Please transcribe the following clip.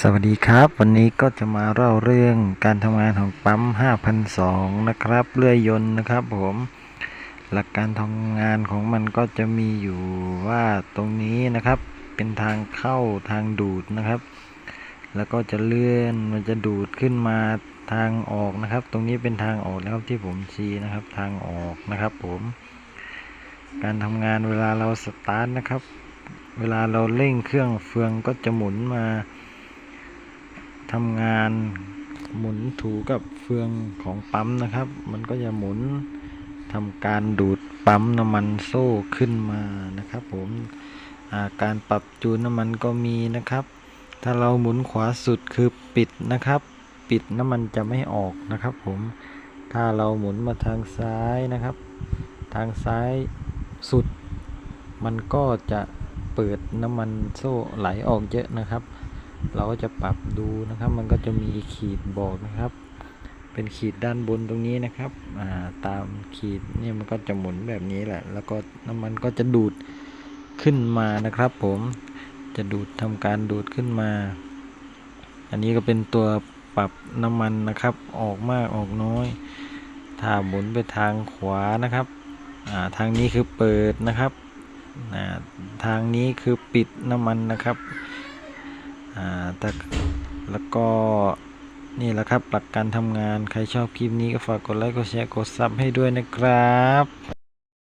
สวัสดีครับ วันนี้ก็จะมาเล่าเรื่องการทำงานของปั๊ม 5,002 นะครับ เลื่อยยนต์นะครับผม หลักการทำงานของมันก็จะมีอยู่ว่าตรงนี้นะครับ เป็นทางเข้าทางดูดนะครับ แล้วก็จะเลื่อนมันจะดูดขึ้นมาทางออกนะครับ ตรงนี้เป็นทางออกนะครับที่ผมชี้นะครับทางออกนะครับผม การทำงานเวลาเราสตาร์ทนะครับ เวลาเราเร่งเครื่องเฟืองก็จะหมุนมา ทำงานหมุนถูกับเฟืองของปั๊มนะครับ มันก็จะหมุนทำการดูดปั๊มน้ำมันโซ่ขึ้นมานะครับผมาการปรับจูนน้ำมันก็มีนะครับ ถ้าเราหมุนขวาสุดคือปิดนะครับ ปิดน้ำมันจะไม่ออกนะครับผมถ้าเราหมุนมาทางซ้ายนะครับ ทางซ้ายสุด มันก็จะเปิดน้ำมันโซ่ไหลออกเยอะนะครับ เราก็จะปรับดูนะครับ มันก็จะมีขีดบอกนะครับ เป็นขีดด้านบนตรงนี้นะครับาตามขีดเนี่ยมันก็จะหมุนแบบนี้แหละ แล้วก็น้ำมันก็จะดูดขึ้นมานะครับ ผมจะดูดทำการดูดขึ้นมา อันนี้ก็เป็นตัวปรับน้ำมันนะครับ ออกมากออกน้อย ถ้าหมุนไปทางขวานะครับาทางนี้คือเปิดนะครับาทางนี้คือปิดน้ำมันนะครับ อ่าแต่แล้วก็นี่แหละครับหลักการทำงานใครชอบคลิปนี้ก็ฝากกดไลค์กดแชร์กดซับให้ด้วยนะครับ